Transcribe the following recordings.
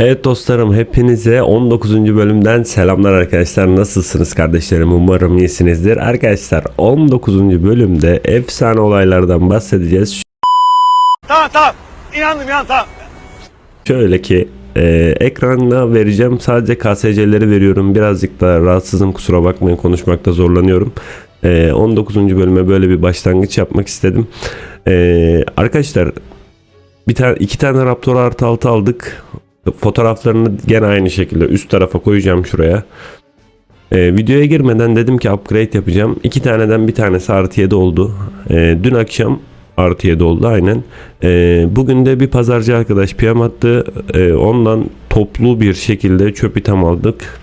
Evet dostlarım hepinize 19. bölümden selamlar arkadaşlar. Nasılsınız kardeşlerim? Umarım iyisinizdir. Arkadaşlar 19. bölümde efsane olaylardan bahsedeceğiz. Tamam tamam. İnandım ya tamam. Şöyle ki e, ekrana vereceğim sadece KSC'leri veriyorum. Birazcık da rahatsızım kusura bakmayın konuşmakta zorlanıyorum. E, 19. bölüme böyle bir başlangıç yapmak istedim. E, arkadaşlar bir tane iki tane Raptor artı altı aldık. Fotoğraflarını gene aynı şekilde üst tarafa koyacağım şuraya. E, videoya girmeden dedim ki upgrade yapacağım. İki taneden bir tanesi artı 7 oldu. E, dün akşam artı 7 oldu aynen. E, bugün de bir pazarcı arkadaş PM attı. E, ondan toplu bir şekilde çöp itham aldık.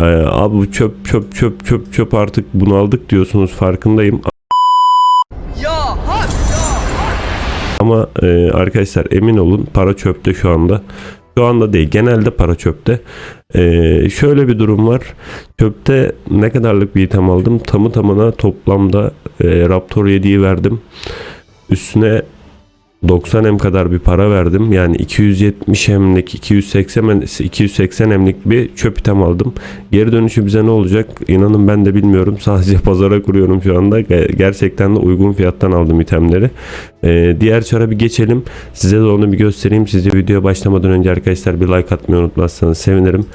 E, abi çöp çöp çöp çöp çöp artık bunu aldık diyorsunuz farkındayım. Ama e, arkadaşlar emin olun para çöpte şu anda. Şu anda değil genelde para çöpte. E, şöyle bir durum var. Çöpte ne kadarlık bir item aldım? Tamı tamına toplamda e, Raptor 7'yi verdim. Üstüne 90 M kadar bir para verdim. Yani 270 M'lik 280 280 M'lik bir çöp item aldım. Geri dönüşü bize ne olacak? İnanın ben de bilmiyorum. Sadece pazara kuruyorum şu anda. Ge- Gerçekten de uygun fiyattan aldım itemleri. Ee, diğer çara bir geçelim. Size de onu bir göstereyim. Size videoya başlamadan önce arkadaşlar bir like atmayı unutmazsanız sevinirim.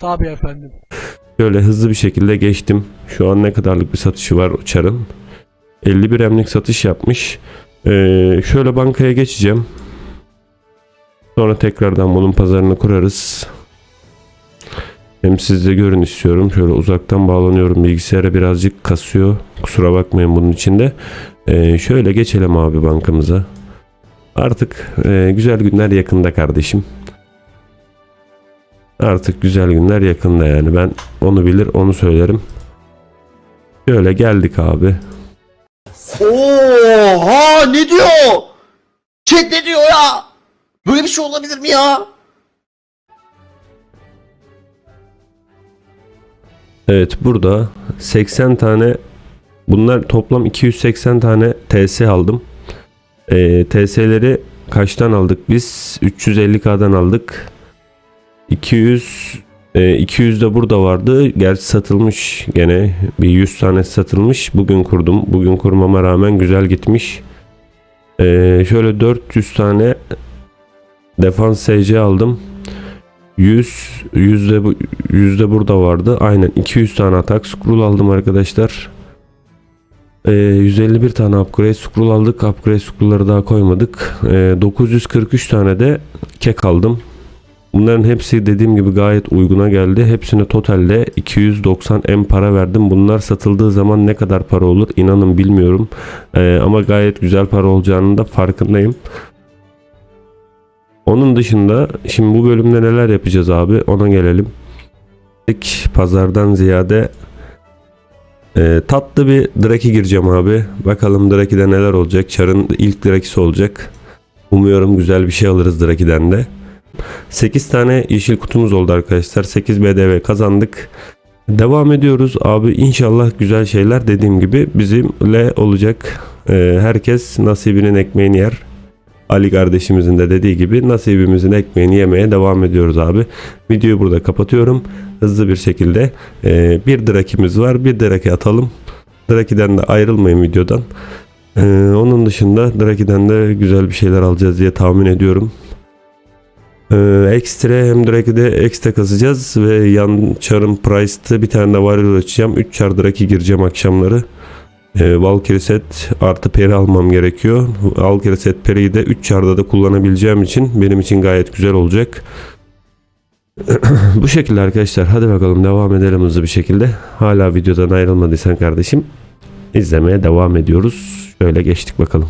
Tabii efendim. Şöyle hızlı bir şekilde geçtim. Şu an ne kadarlık bir satışı var o çarın? 51 emlik satış yapmış. Ee, şöyle bankaya geçeceğim. Sonra tekrardan bunun pazarını kurarız. Hem siz de görün istiyorum. Şöyle uzaktan bağlanıyorum. Bilgisayara birazcık kasıyor. Kusura bakmayın bunun içinde. Ee, şöyle geçelim abi bankamıza. Artık e, güzel günler yakında kardeşim. Artık güzel günler yakında yani. Ben onu bilir onu söylerim. Şöyle geldik abi. Oha ne diyor? Chat ne diyor ya? Böyle bir şey olabilir mi ya? Evet burada 80 tane bunlar toplam 280 tane TS aldım. Ee, TS'leri kaçtan aldık biz? 350k'dan aldık. 200 e, 200 de burada vardı. Gerçi satılmış gene bir 100 tane satılmış. Bugün kurdum. Bugün kurmama rağmen güzel gitmiş. Ee, şöyle 400 tane defans SC aldım. 100 yüzde yüzde burada vardı. Aynen 200 tane atak scroll aldım arkadaşlar. Ee, 151 tane upgrade scroll aldık. Upgrade scroll'ları daha koymadık. Ee, 943 tane de kek aldım. Bunların hepsi dediğim gibi gayet uyguna geldi. Hepsine totalde 290 M para verdim. Bunlar satıldığı zaman ne kadar para olur inanın bilmiyorum. Ee, ama gayet güzel para olacağının da farkındayım. Onun dışında şimdi bu bölümde neler yapacağız abi ona gelelim. İlk pazardan ziyade e, tatlı bir Draki gireceğim abi. Bakalım Draki'de neler olacak. Char'ın ilk Draki'si olacak. Umuyorum güzel bir şey alırız Draki'den de. 8 tane yeşil kutumuz oldu arkadaşlar. 8 BDV kazandık. Devam ediyoruz abi inşallah güzel şeyler dediğim gibi bizimle olacak. E, herkes nasibinin ekmeğini yer. Ali kardeşimizin de dediği gibi nasibimizin ekmeğini yemeye devam ediyoruz abi. Videoyu burada kapatıyorum. Hızlı bir şekilde e, bir drakimiz var. Bir draki atalım. Draki'den de ayrılmayın videodan. E, onun dışında Draki'den de güzel bir şeyler alacağız diye tahmin ediyorum. E, ekstra hem Draki'de ekstra kasacağız ve yan çarın price'te bir tane de varil açacağım. 3 çar Draki gireceğim akşamları. E, Valkyrie set artı peri almam gerekiyor. Valkyrie set periyi de 3 çarda da kullanabileceğim için benim için gayet güzel olacak. Bu şekilde arkadaşlar hadi bakalım devam edelim hızlı bir şekilde. Hala videodan ayrılmadıysan kardeşim izlemeye devam ediyoruz. Şöyle geçtik bakalım.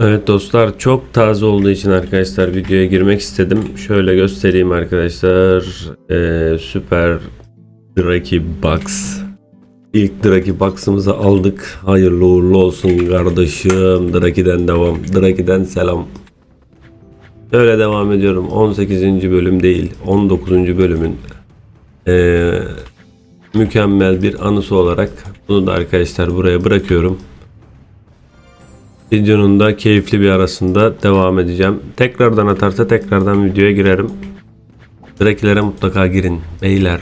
Evet dostlar çok taze olduğu için arkadaşlar videoya girmek istedim. Şöyle göstereyim arkadaşlar. Ee, süper Draki Box. İlk Draki Box'ımızı aldık. Hayırlı uğurlu olsun kardeşim. Draki'den devam. Draki'den selam. Öyle devam ediyorum. 18. bölüm değil. 19. bölümün eee, mükemmel bir anısı olarak bunu da arkadaşlar buraya bırakıyorum. Videonun da keyifli bir arasında devam edeceğim. Tekrardan atarsa tekrardan videoya girerim. Drakilere mutlaka girin beyler.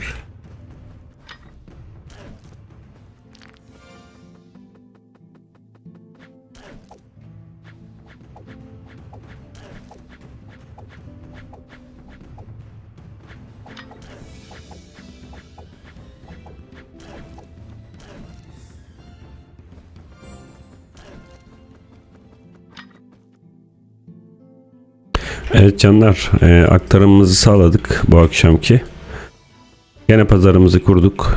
Evet canlar e, aktarımımızı sağladık bu akşamki. Gene pazarımızı kurduk.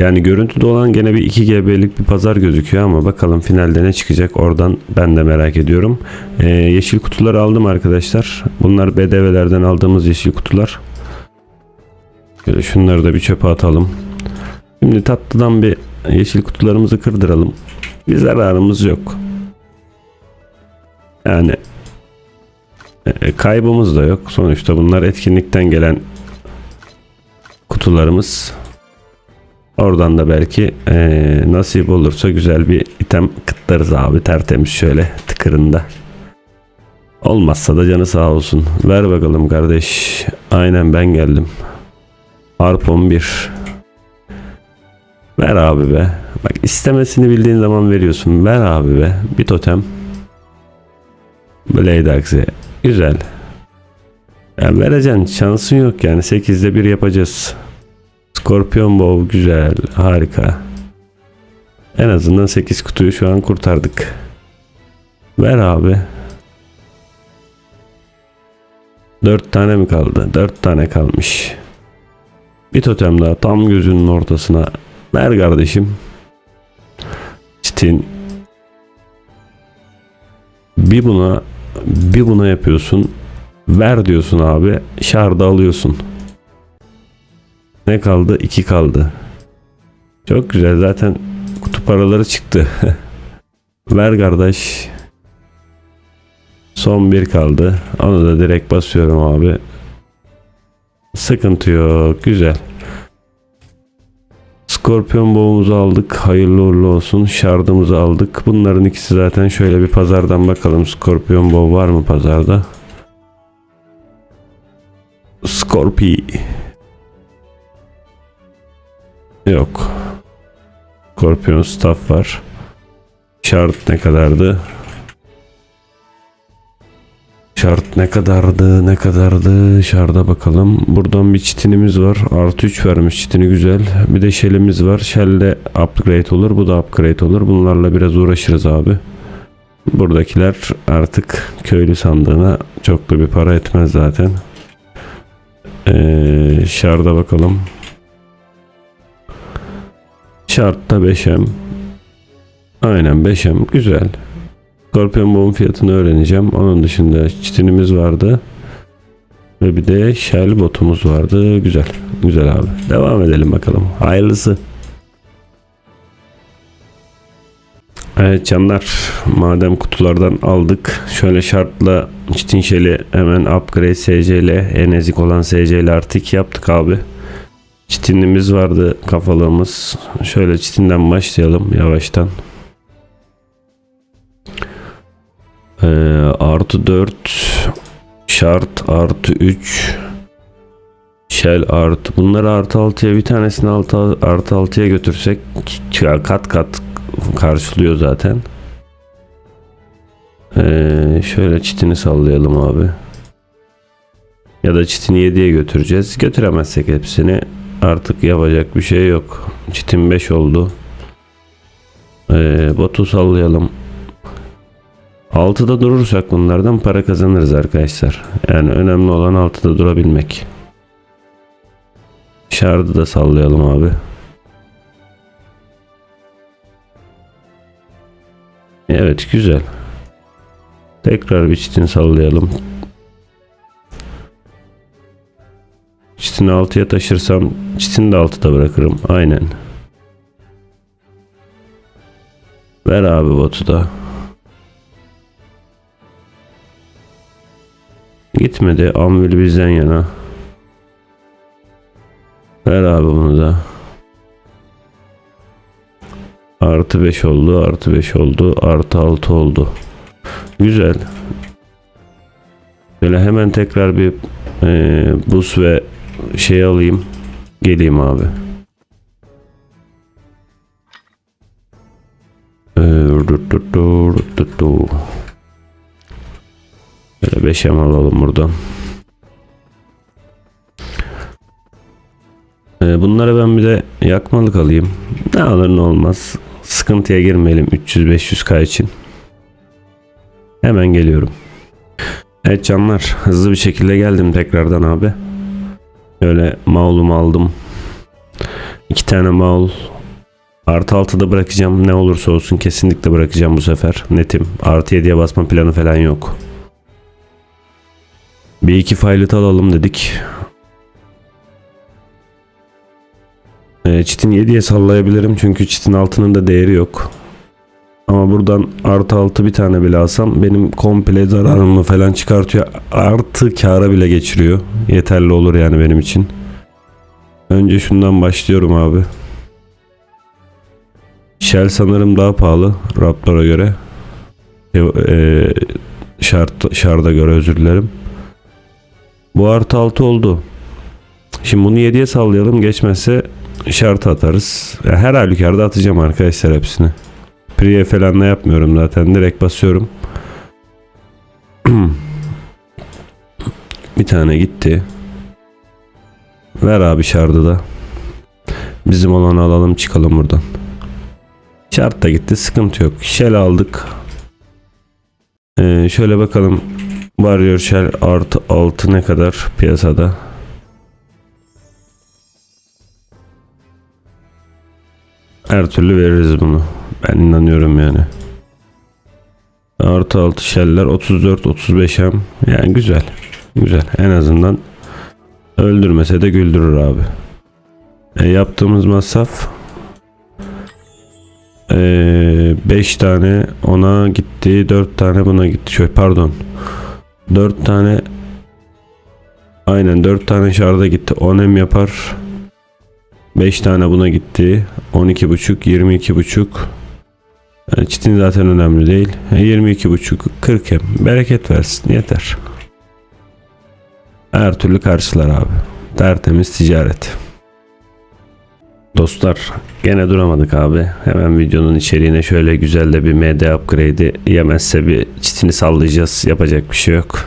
Yani görüntüde olan gene bir 2 GB'lik bir pazar gözüküyor ama bakalım finalde ne çıkacak oradan ben de merak ediyorum. E, yeşil kutuları aldım arkadaşlar. Bunlar BDV'lerden aldığımız yeşil kutular. Şöyle şunları da bir çöpe atalım. Şimdi tatlıdan bir yeşil kutularımızı kırdıralım. Bir zararımız yok. Yani e, kaybımız da yok. Sonuçta bunlar etkinlikten gelen kutularımız. Oradan da belki e, nasip olursa güzel bir item kıtlarız abi tertemiz şöyle tıkırında. Olmazsa da canı sağ olsun. Ver bakalım kardeş. Aynen ben geldim. Harpon 1. Ver abi be. Bak istemesini bildiğin zaman veriyorsun. Ver abi be. Bir totem. Blade Axe. Güzel. Yani vereceksin. Şansın yok yani. 8'de 1 yapacağız. Scorpion Bow güzel. Harika. En azından 8 kutuyu şu an kurtardık. Ver abi. 4 tane mi kaldı? 4 tane kalmış. Bir totem daha tam gözünün ortasına. Ver kardeşim. Çitin. Bir buna bir buna yapıyorsun. Ver diyorsun abi. Şarda alıyorsun. Ne kaldı? 2 kaldı. Çok güzel zaten kutu paraları çıktı. Ver kardeş. Son bir kaldı. Onu da direkt basıyorum abi. Sıkıntı yok. Güzel. Skorpiyon boğumuzu aldık. Hayırlı uğurlu olsun. Şardımızı aldık. Bunların ikisi zaten şöyle bir pazardan bakalım. Skorpiyon boğ var mı pazarda? Scorpi. Yok. Scorpion staff var. Şart ne kadardı? Şart ne kadardı ne kadardı şarda bakalım. Buradan bir çitinimiz var. Artı 3 vermiş çitini güzel. Bir de şelimiz var. Shell'de upgrade olur. Bu da upgrade olur. Bunlarla biraz uğraşırız abi. Buradakiler artık köylü sandığına çok da bir para etmez zaten. Ee, şarda bakalım. Şartta 5M. Aynen 5M. Güzel. Scorpion Bomb'un fiyatını öğreneceğim. Onun dışında çitinimiz vardı. Ve bir de Shell botumuz vardı. Güzel. Güzel abi. Devam edelim bakalım. Hayırlısı. Evet canlar. Madem kutulardan aldık. Şöyle şartla çitin şeli hemen upgrade SC ile en ezik olan SC ile artık yaptık abi. Çitinimiz vardı kafalığımız. Şöyle çitinden başlayalım yavaştan. Artı 4 şart artı 3 Shell artı bunları artı 6'ya bir tanesini altı, artı 6'ya götürsek kat kat karşılıyor zaten. Ee, şöyle çitini sallayalım abi. Ya da çitini 7'ye götüreceğiz. Götüremezsek hepsini artık yapacak bir şey yok. Çitin 5 oldu. Ee, botu sallayalım. 6'da durursak bunlardan para kazanırız arkadaşlar. Yani önemli olan 6'da durabilmek. Şardı da sallayalım abi. Evet güzel. Tekrar bir çitin sallayalım. Çitini 6'ya taşırsam çitini de 6'da bırakırım. Aynen. Ver abi botu da. Gitmedi. Anvil bizden yana. Ver abi bunu da. Artı 5 oldu. Artı 5 oldu. Artı 6 oldu. Güzel. Böyle hemen tekrar bir e, buz ve şey alayım. Geleyim abi. Ee, dur, dur, dur, dur, dur. Böyle 5 alalım buradan. Ee, bunları ben bir de yakmalık alayım. Ne alır ne olmaz. Sıkıntıya girmeyelim 300-500k için. Hemen geliyorum. Evet canlar hızlı bir şekilde geldim tekrardan abi. Öyle maulumu aldım. İki tane maul. Artı 6'da bırakacağım. Ne olursa olsun kesinlikle bırakacağım bu sefer. Netim. Artı 7'ye basma planı falan yok. Bir iki faylet alalım dedik. E, çitin 7'ye sallayabilirim çünkü çitin altının da değeri yok. Ama buradan artı 6 bir tane bile alsam benim komple zararımı falan çıkartıyor. Artı kâra bile geçiriyor. Yeterli olur yani benim için. Önce şundan başlıyorum abi. Shell sanırım daha pahalı Raptor'a göre. E, e, şart, şarda göre özür dilerim. Bu artı 6 oldu. Şimdi bunu 7'ye sallayalım. Geçmezse şart atarız. Her halükarda atacağım arkadaşlar hepsini. Priye falan da yapmıyorum zaten. Direkt basıyorum. Bir tane gitti. Ver abi şardı da. Bizim olanı alalım çıkalım buradan. Şart da gitti sıkıntı yok. Shell aldık. Ee, şöyle bakalım. Warrior Shell artı 6 ne kadar piyasada? Her türlü veririz bunu. Ben inanıyorum yani. Artı 6 Shell'ler 34 35 hem. Yani güzel. Güzel. En azından öldürmese de güldürür abi. E, yaptığımız masraf 5 tane ona gitti 4 tane buna gitti şöyle pardon 4 tane aynen 4 tane şarda gitti. 10 em yapar. 5 tane buna gitti. 12 buçuk 22 buçuk. Yani çitin zaten önemli değil. 22 buçuk 40 em bereket versin. Yeter. Her türlü karşılar abi. Tertemiz ticaret. Dostlar gene duramadık abi. Hemen videonun içeriğine şöyle güzel de bir MD upgrade'i yemezse bir çitini sallayacağız. Yapacak bir şey yok.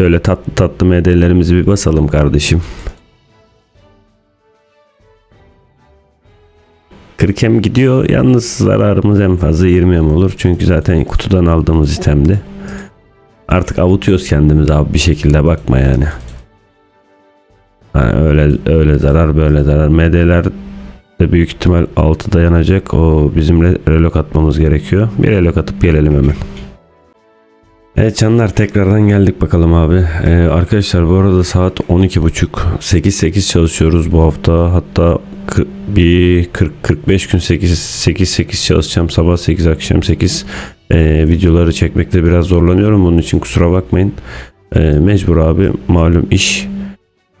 Şöyle tatlı tatlı MD'lerimizi bir basalım kardeşim. Kırkem gidiyor. Yalnız zararımız en fazla 20 em olur. Çünkü zaten kutudan aldığımız itemdi. Artık avutuyoruz kendimiz abi bir şekilde bakma yani. Yani öyle öyle zarar böyle zarar. MD'ler büyük ihtimal 6 dayanacak. O bizim re- relok atmamız gerekiyor. Bir relok atıp gelelim hemen. Evet canlar tekrardan geldik bakalım abi. Ee, arkadaşlar bu arada saat 12.30 8-8 çalışıyoruz bu hafta. Hatta bir 40-45 gün 8-8 çalışacağım. Sabah 8 akşam 8 Ee, videoları çekmekte biraz zorlanıyorum. Bunun için kusura bakmayın. Ee, mecbur abi malum iş.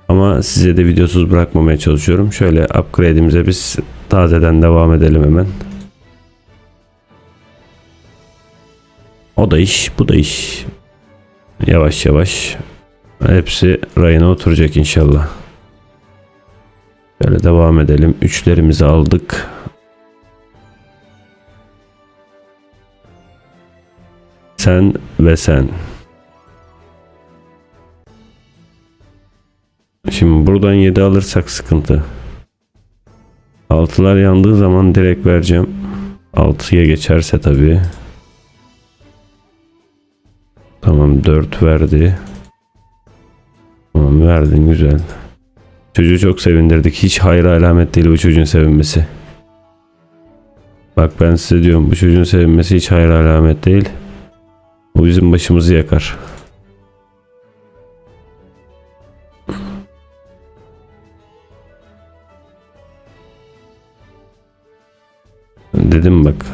Ama size de videosuz bırakmamaya çalışıyorum. Şöyle upgrade'imize biz tazeden devam edelim hemen. O da iş, bu da iş. Yavaş yavaş. Hepsi rayına oturacak inşallah. Şöyle devam edelim. Üçlerimizi aldık. Sen ve sen. Şimdi buradan 7 alırsak sıkıntı. 6'lar yandığı zaman direkt vereceğim. 6'ya geçerse tabii. Tamam 4 verdi. Tamam verdin güzel. Çocuğu çok sevindirdik. Hiç hayır alamet değil bu çocuğun sevinmesi. Bak ben size diyorum bu çocuğun sevinmesi hiç hayır alamet değil. Bu bizim başımızı yakar. Dedim bak.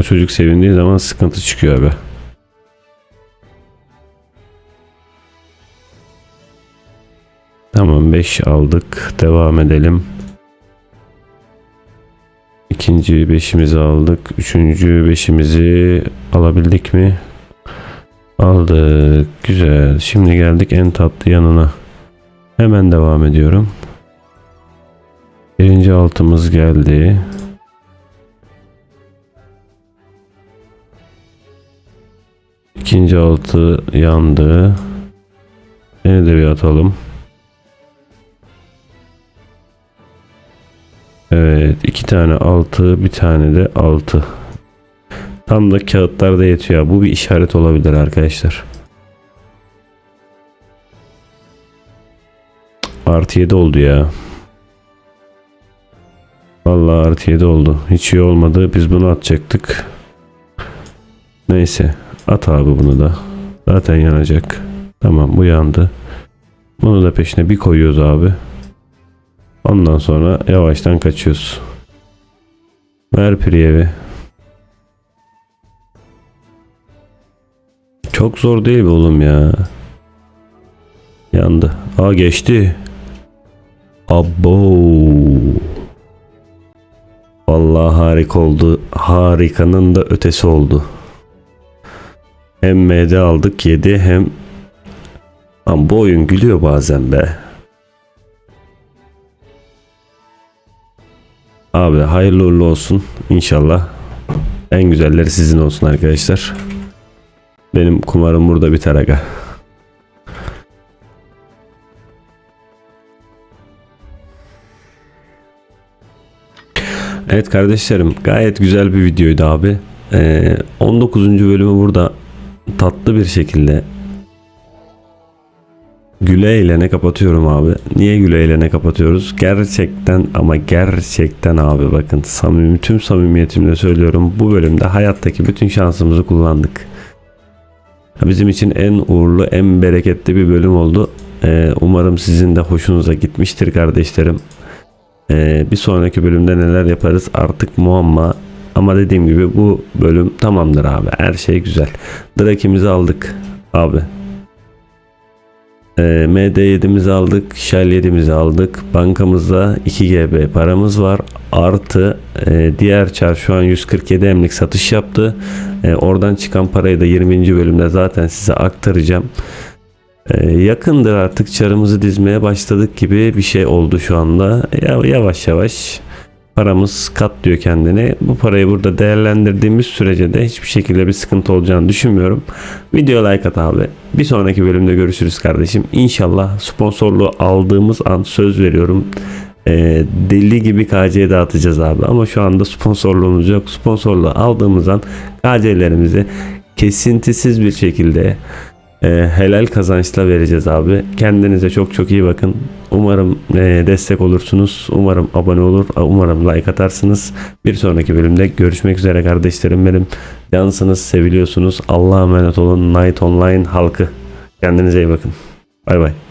O çocuk sevindiği zaman sıkıntı çıkıyor abi. Tamam 5 aldık. Devam edelim. ikinci beşimizi aldık. Üçüncü beşimizi alabildik mi? Aldık. Güzel. Şimdi geldik en tatlı yanına. Hemen devam ediyorum. Birinci altımız geldi. İkinci altı yandı. Seni de bir atalım. Evet iki tane altı bir tane de altı. Tam da kağıtlarda yetiyor. Bu bir işaret olabilir arkadaşlar. Artı 7 oldu ya. Vallahi artı 7 oldu. Hiç iyi olmadı. Biz bunu atacaktık. Neyse. At abi bunu da. Zaten yanacak. Tamam bu yandı. Bunu da peşine bir koyuyoruz abi. Ondan sonra yavaştan kaçıyoruz. Ver Priyevi. Çok zor değil mi oğlum ya? Yandı. Aa geçti. Abo. Vallahi harika oldu. Harikanın da ötesi oldu. Hem MD aldık 7 hem Lan bu oyun gülüyor bazen be. Abi hayırlı uğurlu olsun inşallah. En güzelleri sizin olsun arkadaşlar. Benim kumarım burada biter aga. Evet kardeşlerim gayet güzel bir videoydu abi. Ee, 19. bölümü burada tatlı bir şekilde güle eğlene kapatıyorum abi. Niye güle eğlene kapatıyoruz? Gerçekten ama gerçekten abi bakın samimi tüm samimiyetimle söylüyorum. Bu bölümde hayattaki bütün şansımızı kullandık. Bizim için en uğurlu, en bereketli bir bölüm oldu. Ee, umarım sizin de hoşunuza gitmiştir kardeşlerim. Ee, bir sonraki bölümde neler yaparız artık muamma. Ama dediğim gibi bu bölüm tamamdır abi. Her şey güzel. Drakimizi aldık abi. Ee, MD7'mizi aldık. Shell 7'mizi aldık. Bankamızda 2 GB paramız var. Artı e, diğer çar şu an 147 emlik satış yaptı. E, oradan çıkan parayı da 20. bölümde zaten size aktaracağım. Ee, yakındır artık çarımızı dizmeye başladık gibi bir şey oldu şu anda. Ya, yavaş yavaş paramız katlıyor kendini. Bu parayı burada değerlendirdiğimiz sürece de hiçbir şekilde bir sıkıntı olacağını düşünmüyorum. Video like at abi. Bir sonraki bölümde görüşürüz kardeşim. İnşallah sponsorluğu aldığımız an söz veriyorum. Ee, deli gibi KC dağıtacağız abi. Ama şu anda sponsorluğumuz yok. Sponsorluğu aldığımız an KC'lerimizi kesintisiz bir şekilde e, helal kazançla vereceğiz abi. Kendinize çok çok iyi bakın. Umarım e, destek olursunuz. Umarım abone olur. Umarım like atarsınız. Bir sonraki bölümde görüşmek üzere kardeşlerim benim. Cansınız, seviliyorsunuz. Allah'a emanet olun. Night Online halkı. Kendinize iyi bakın. Bay bay.